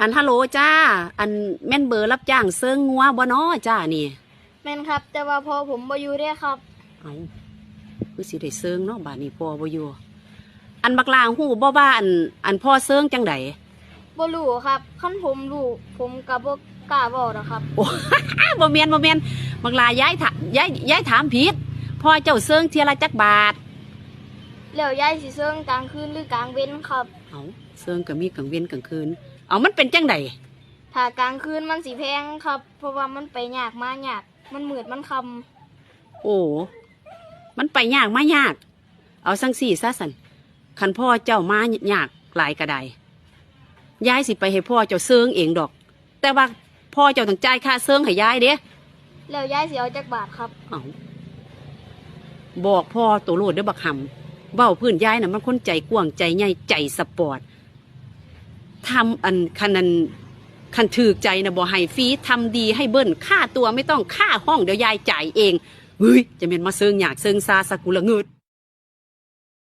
อันฮัลโหลจ้า อันแม่นเบอร์รับจ้างเซิงงัวบ่น้อจ้านี่แม่นครับ แต่ว่าพอผมบ่อยู่เด้ครับ เอาคือสิได้เซิงเนาะบาดนี้พ่อบ่อยู่อันบักลางหูบ่ว่าอันอันพ่อเซิงจังไดบ่รู้ครับคันผมรู้ผมก็บ่กล้าเว้าดอกครับอ้าบ่แม่นบ่แม่นบักลาย้ายถามย้ายย้ายถามผิดพ่อเจ้าเซิงเทียละจักบาท แล้วยายสิเซิงกลางคืนหรือกลางเว้นครับ เอาเซิงก็มีกลางเว้นกลางคืน เอามันเป็นจังไดถ้ากลางคืนมันสิแพงครับ เพราะว่ามันไปยากมายากมันมืดมันคำโอ้มันไปยากมายาก เอาสังสี่ซะสันคันพ่อเจ้ามายากหลายกระไดยายสิไปให้พ่อเจ้าเซิงเองดอก แต่ว่าพ่อเจ้าต้องจ่ายค่าเซิงให้ยายเด้แล้วยายสิเอาจักบาทครับ เอาบอกพ่อตัวโลดเด้อบักหำเบ้าพื้นยายน่ะมันคนใจกว้างใจใหญ่ใจสปอร์ต ทำอันคันนันคันถือใจนะบ่ให้ฟรีทำดีให้เบิ้ลค่าตัวไม่ต้องค่าห้องเดี๋ยวยายจ่ายเองเฮ้ยจะเป็นมาเซิงอยากเซิงซาสกุละเงิด